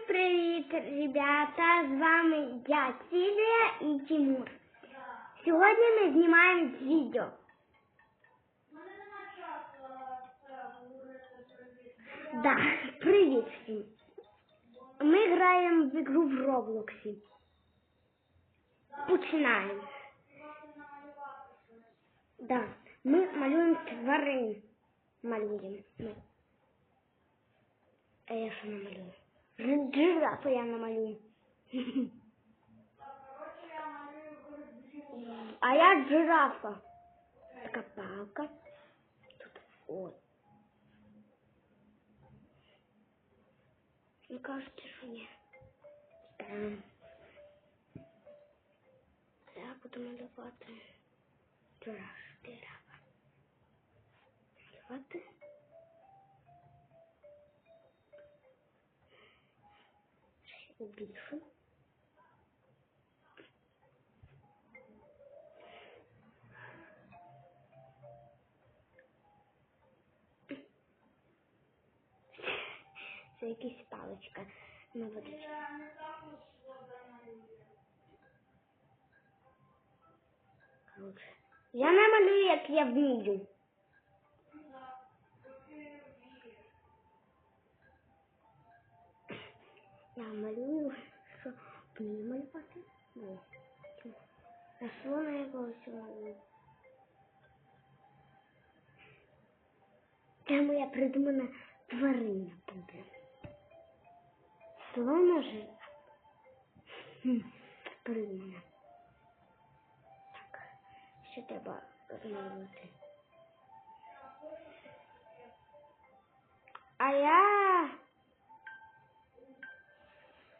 Всім привіт, ребята! З вами я, Сілія і Тимур. Сьогодні ми знімаємо відео. Да, привіт всім. Ми граємо в ігру в Роблоксі. Починаємо. Да, ми малюємо тварин. Малюємо. Ми. А я що намалюю? Жи- Жирафа я намалюю. А я жирафа. Така палка. Тут от. Ви кажете, що ні. Там. Я буду малювати жираф. Жирафа. Малювати. Ще більше. Це якась паличка на водичці. Короче, я намалюю, як я вмію. Я малюю, що вмію малювати. А слона якогось малюю. Це моя придумана тварина буде. Слона. Хм, Придумана. Так, що треба змінити? А я...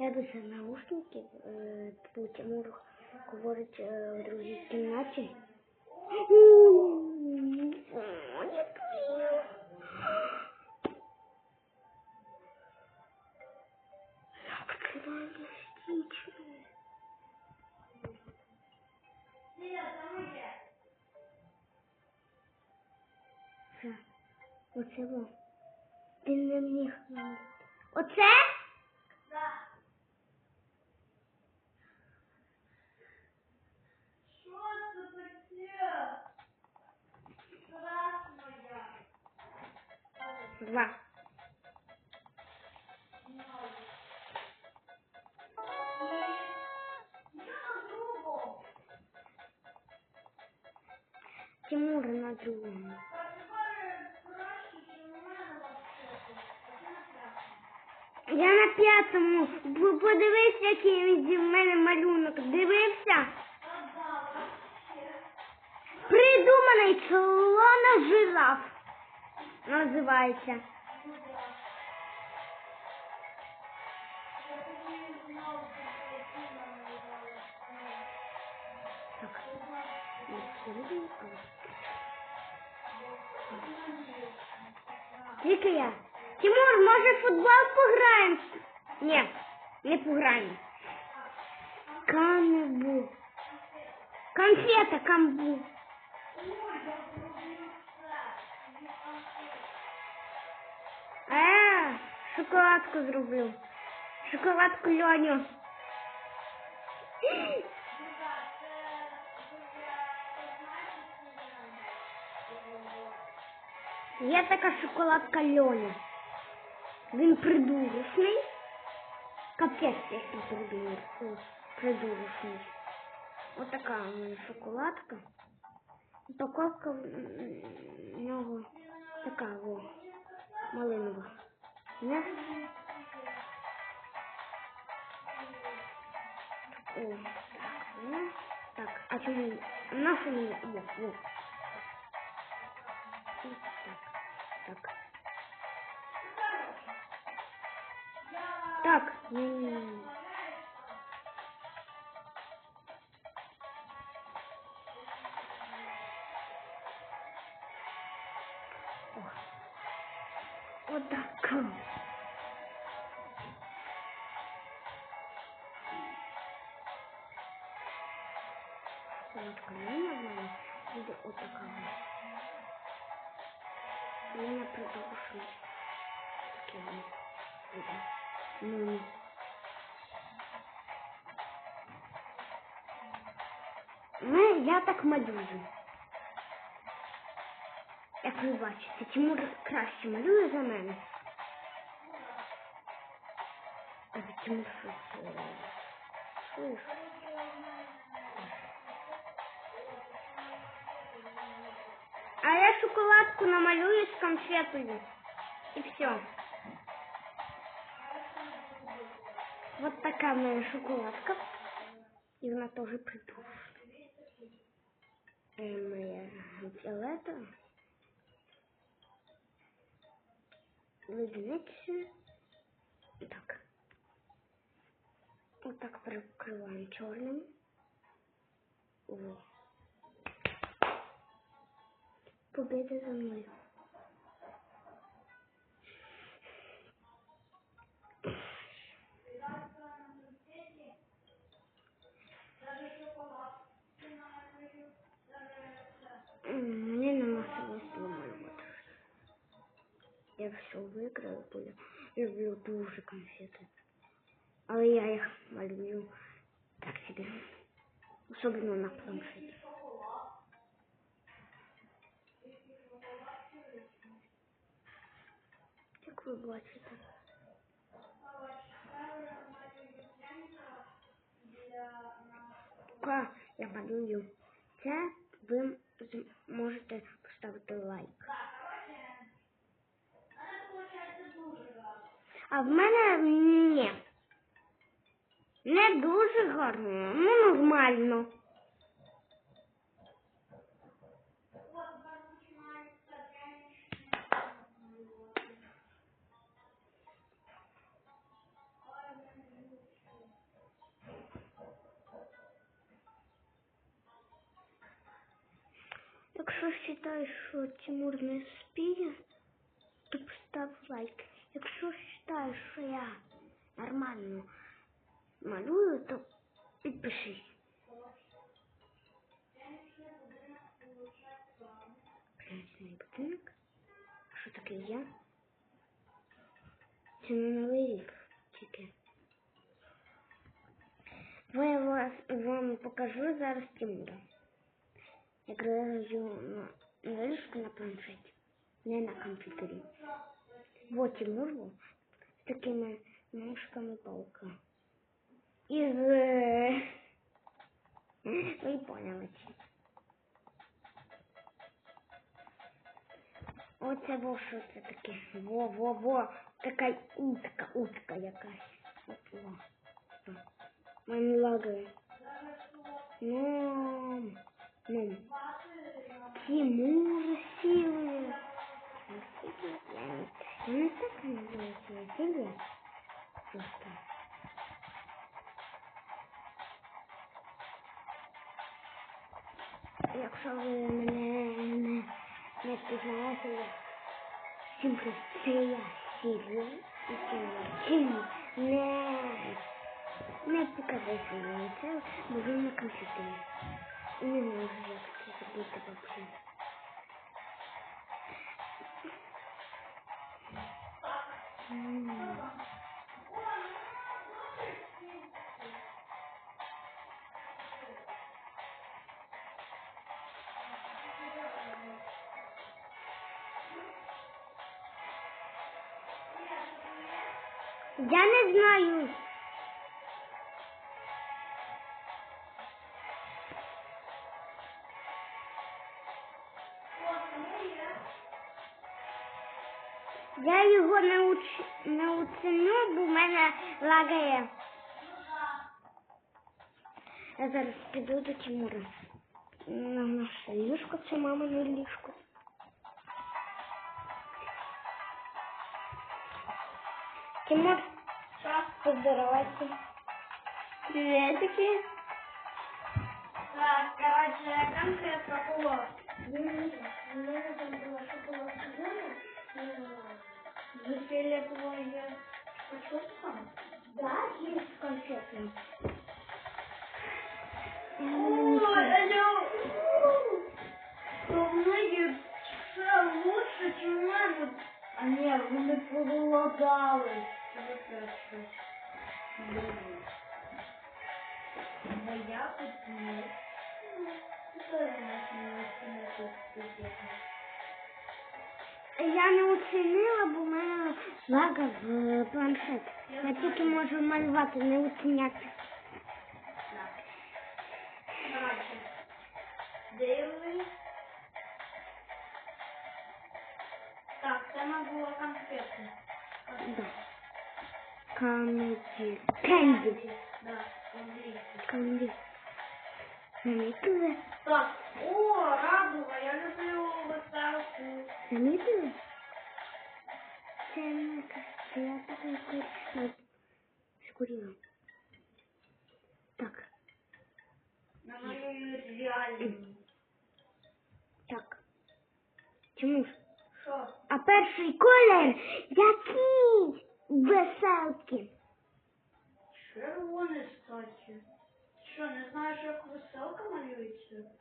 Я Ебеса наушники, тому Тимур говорить е, в другій кімнаті. Оце було. Він не міг. Оце? Два. Тимур на другому. Я на п'ятому. Подивись, який він в мене малюнок. Дивився? Придуманий слона жираф. Називається. Так. Тільки я. Тимур, може в футбол пограємо? Ні, не пограємо. Камбу. Конфета камбу. Шоколадку зроблю. Шоколадку льоню. Є така шоколадка льоня. Він придурочний. Капець, який придурок. Придурочний. Отака у мене шоколадка. Упаковка в нього така о, малинова. Не? О, так? Так, а чому? На що мені? О, о. Так, так. Так. м. Вот так. Вот колено в мене буде отака. Я не продовжу. Таке воно буде. Ну. Ну, я так малюю. Ви бачите, Тимур краще малює за мене. А Тимур щось... Чуєш? А я шоколадку намалюю с конфетами. И все. Вот такая моя шоколадка. И она тоже придушит. Э, моя фиолетовая. Леденеться. Так. Вот так прикрываем черным. Вот. Победа за мной. Мне Я все виграю, бо я люблю дуже конфети. Але я їх малюю так собі. Особливо на планшеті. Як ви бачите. Поки я малюю це, ви з- можете поставити лайк. А в мене ні. Не дуже гарно, ну нормально. Якщо вважаєш, що Тимур не спіє, то постав лайк. Якщо вважаєш, що я нормально малюю, то підпишись. Красний будинок. Що таке я? Це не новий рік тільки. Бо я вас, вам покажу зараз Тимура. Я граю на, на ліжку на планшеті, не на комп'ютері. Вот Тимур був з такими ножками паука. Із... е, Ви поняли. Оце во що це таке. Во, во, во. Така утка, утка якась. От во. Мені лагає. Я не знаю. Я його не, уч... бо в мене лагає. Я зараз піду до Тимура. На наше ліжко, це мамине ліжко. Тимур, Що? Поздоровайся. Приветики. Так, короче, конкретно було. У мене там була шоколадка Весілля твоє. Що там? Да, є з конфетами. Ой, алло. То в неї все лучше, чи в мене. А ні, вони проголодали. Це теж щось. Дивно. Бо я тут не. Що я не тут Я не оцінила, бо в мене лага в планшет. Я тільки можу малювати, не оціняти. Короче, дивись. Так, тема була конфети. Да. Камеді. Кенді. Да, англійський. Канді. Замітили? Так, о, радуга, я люблю виставку. Замітили? Це не кажется, я такой коричневый. Скурила. Так, Намалюю реальні. так. Чому ж? Що? А перший колір який? Веселки. Червоний, кстати. Що, не знаєш, як веселка малюється?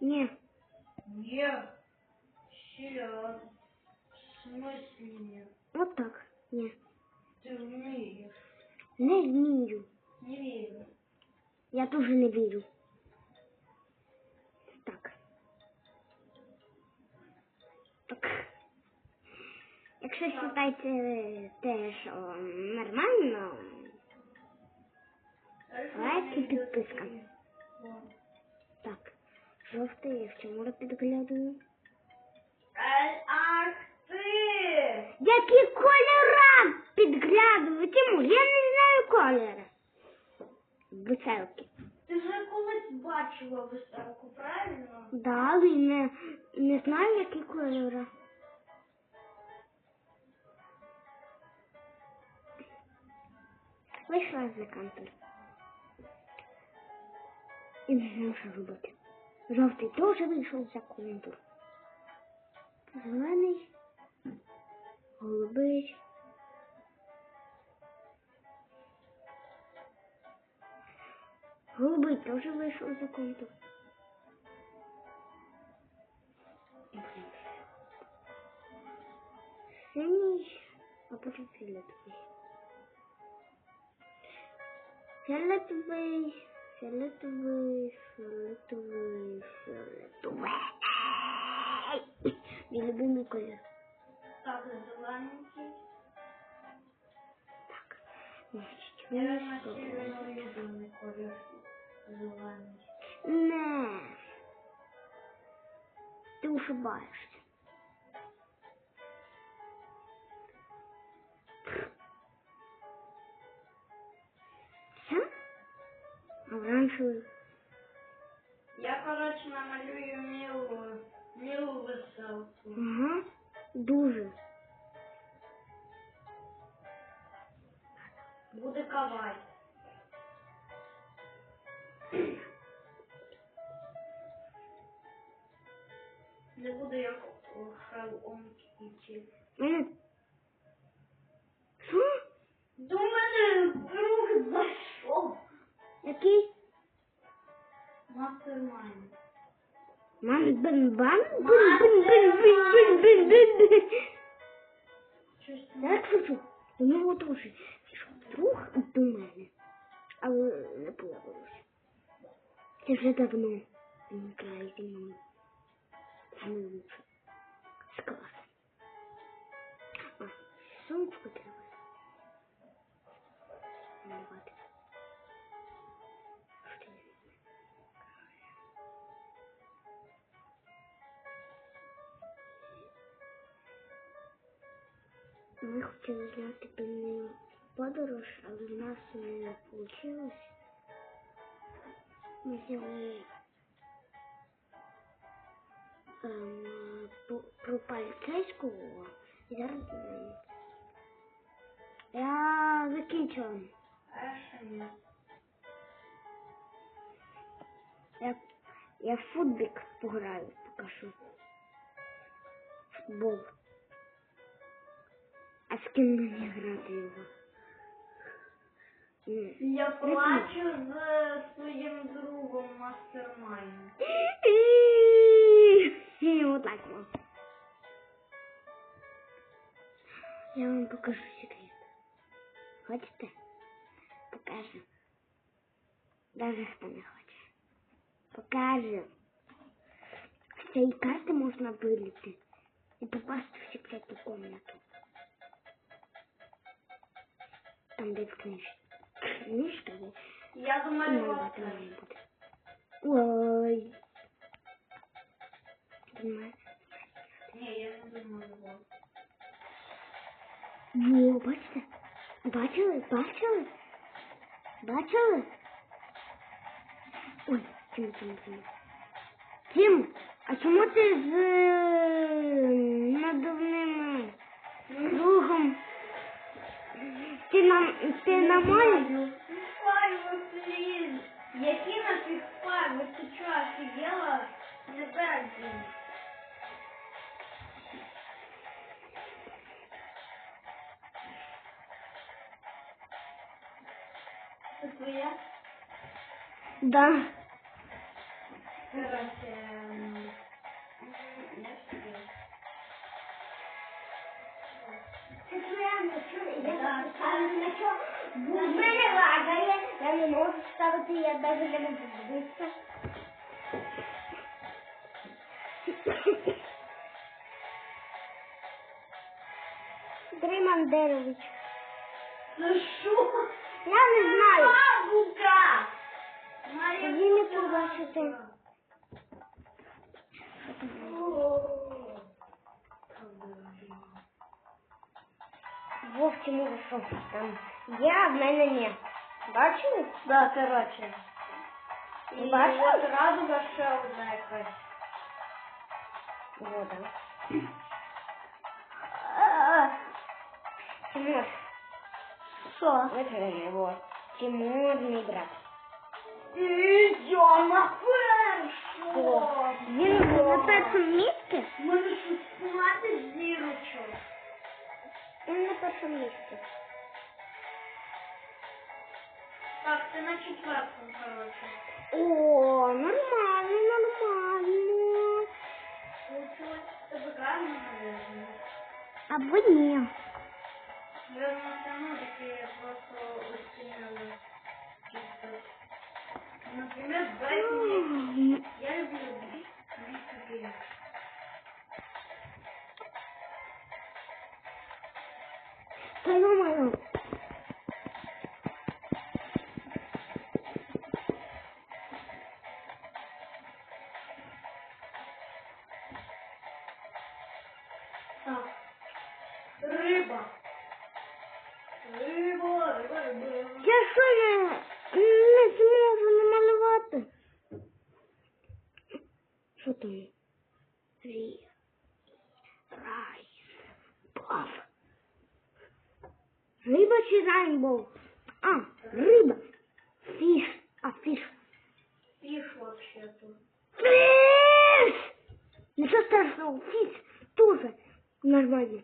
Ні. Ні. Ще. В смислі ні? От так. Ні. Ти вмієш. Не вмію. Не вірю. Я дуже не вірю. Якщо вважаєте те, що нормально, Лайк і підписка. так. Жовтий, я в чому підглядаю? Ах ти! Які кольора підглядаю? Тимур, я не знаю кольори. Веселки. Ти вже колись бачила виставку, правильно? Да, але не, не знаю, які кольори. Вийшла за контур. І не знаю, що робити. Жовтий теж вийшов за контур. Зелений, голубий. Голубий теж вийшов за контур. Синій, а потім фіолетовий. Фіолетовий, фіолетовий, фіолетовий, фіолетовий. Мій любимий колір. Так, зелененький. Так, значить, Я вийшов. сильно улюблений колір. Зелений. Не. Ти ошибаєшся. Оранжевий. Я, коротше, намалюю милу, милу веселку. Ага. Дуже. Буде кавай. Не буде як у Hello Kitty. Мене. Що? До мене друг зайшов. Який? Мастермайн. Ман бен бан? Бен бен бен бен бен бен бен бен. Щось Я шучу. У нього теж пішов друг до мене. Але не подобалося. Це вже давно. Він грає зі мною. Саме лучше. З класу. А, сумочку треба. Малювати. Ми хотіли зняти певну подорож, але в нас не вийшло. Ми зняли ем, по- про поліцейського. І зараз дивимося. Я закінчила. А я ще ні. Я, я в футбік пограю, покажу. Футбол. А з ким мені грати його? Я плачу з своїм другом мастермайном. на, ти на мою? Файв, плиз. Які нафіг файв? Ви ти чого, офігела? Не так, блін. Це твоя? Да. Короче, що? В мене лагає, я не можу ставити, я навіть не можу дивитися. Андрій Мандерович. Ну що? Я не знаю. Бабука! Моя Ви не бабука. побачите. Вовче може що там. Я в мене ні. Бачили? Да, короче. І Бачила? от радуга ще одна якась. Вода. Тимур, Що? витри його. Тимур, мій брат. Ідем на О, першу! Він на першому місці? Може щось співати зірочок. Він на першому місці. Так, ти на четвертому, короче. О, нормально, нормально. Получилось тебе гарно, наверное. Або ні. Наверное, все равно такие просто оценили. Чисто. Например, Бэтмен. Я люблю Hello. Риба чи райнбоу? А, риба. Фіш. А, фіш. Фиш вообще-то. Фіш! Нічого страшного, фіш тоже нормально.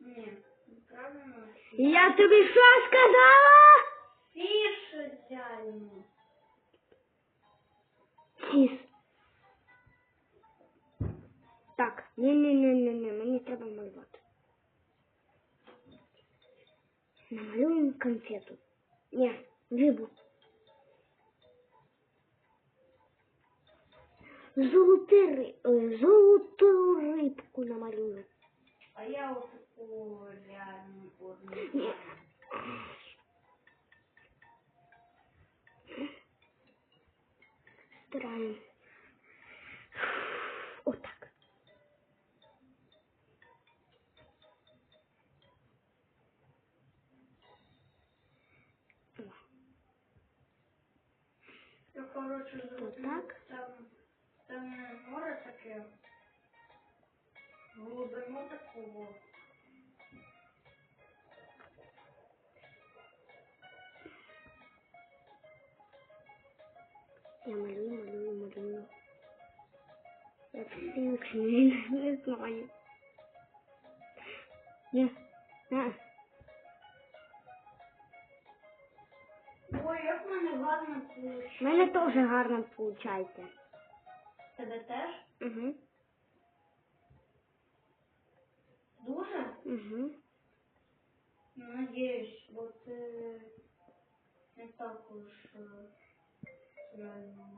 Нет, неправильно. Я тобі що сказала? Фиш идеально. Фіш. Так, ні-ні-ні-ні, мені треба малювати. Намалюємо конфету. Ні, рибу. Золоте ри... е, золоту рибку намалюю. А я вот такую реально одну. по такому. Я малюю, малюю, малюю. Я пінкні, не знаю. Ні. Ой, як в мене гарно виходить. У меня тоже гарно получается. Тебе теж? Угу. Угу. Ну, надіюсь, бо ти не так уж е, реально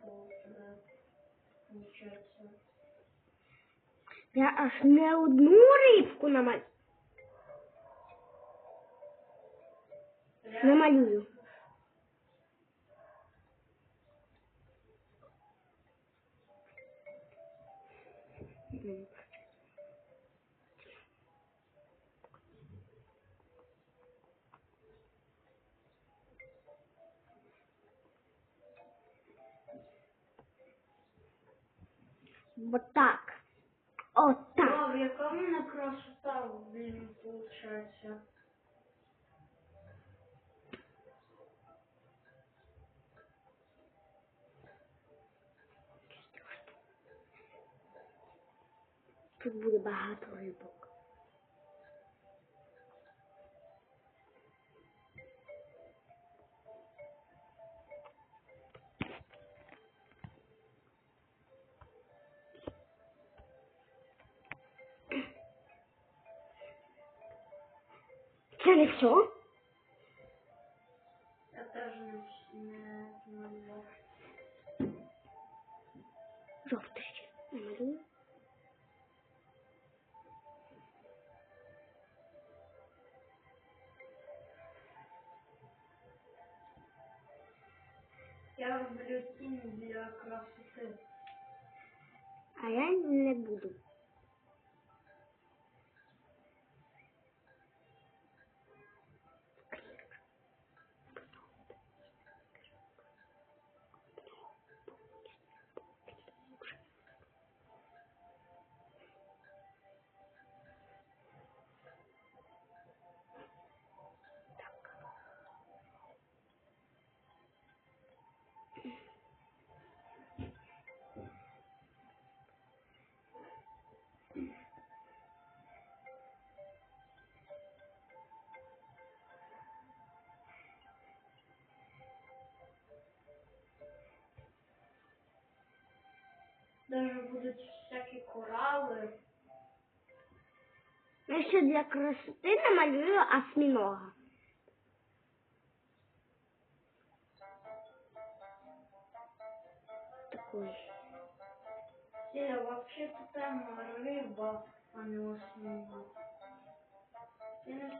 бо в тебе получається. Я аж не одну рибку намалюю. Реально. Намалюю. Вот так. Вот так. Вау, яка в мене красота, блін, получається. Тут буде багато рибок. Змогла. Жовтий ще намалюю. Я роблю тінь для красоти. А я не буду. Даже будуть всякі корали. Я ще для красоти намалюю осьминога. Такой. Це вообще-то там риба, а не осьминог.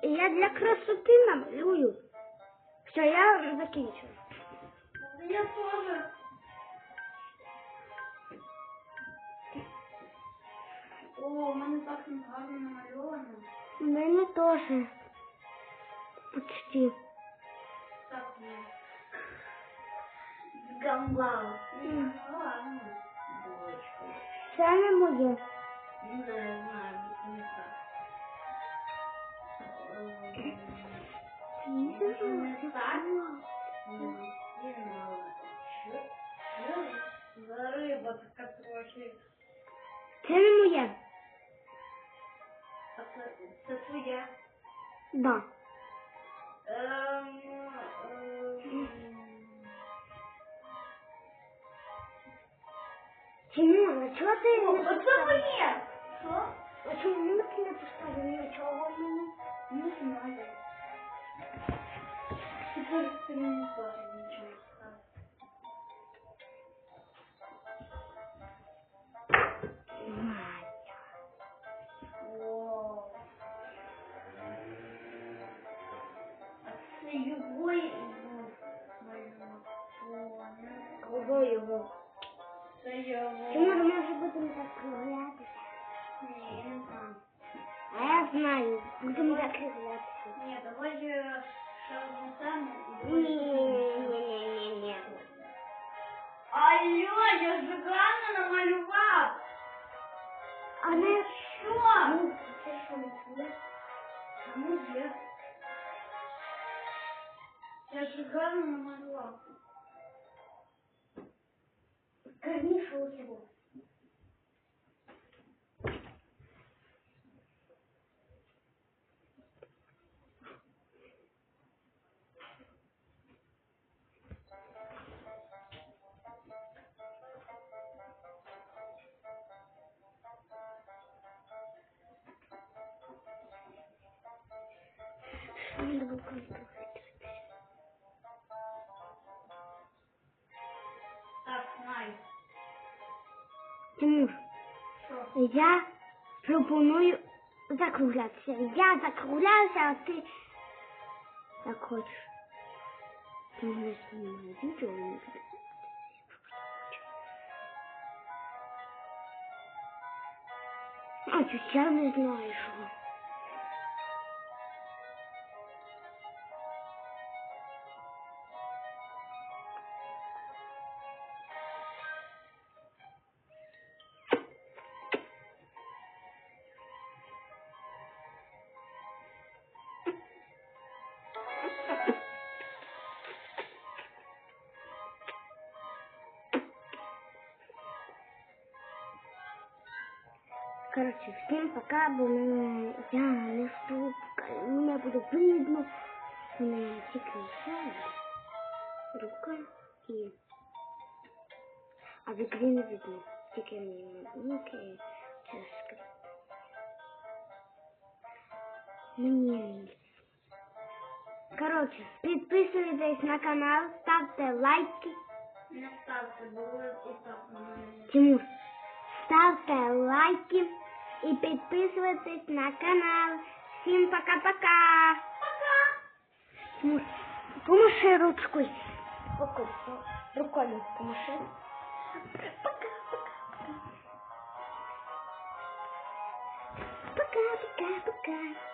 Ти я для красоти намалюю. Все, я закінчу. Я тоже. О, у мене так гарно намальовано. У мене теж. Почти. Так не. Ну ладно. Булочка. Це не моє. Ну я знаю, не так. Не так. Ну, не риба така трохи? Це не моє. А це, це твоя? Да. Ем, ем, Тимур, а чого ти не Оце поставив? моє! Що? А чому ти не поставив нічого в мене? Не знаю. Тепер ти мені теж Кого його? Це його. Тимур, може будемо закруглятися? Ні, я не знаю. А я знаю, будемо закруглятися. Ні, давай же ще одну тему. і Ні, потім- ні, ні, ні, ні. Алло, я ж гарно намалював. А не Що? Ну, це що не твоє? Ну, є. Я ж гарно намалював. Корнишего всего. Надо было Тимур, Що? я пропоную закруглятися. Я закругляюся, а ти як хочеш. Ти мене знімає відео і не буде. А, чуть я не знаю, Короче, всем пока, бо мене я не стукаю, мене буде видно, мене тільки ця рука і... А в ігрі не видно, тільки мені руки це скрипт. Мені Короче, підписуйтесь на канал, ставте лайки. Не ставте, бо ви і так на мене. Тимур, ставте лайки и подписывайтесь на канал. Всем пока-пока. Пока. Помаши ручкой. Рукой, рукой помаши. Пока-пока-пока. Пока-пока-пока.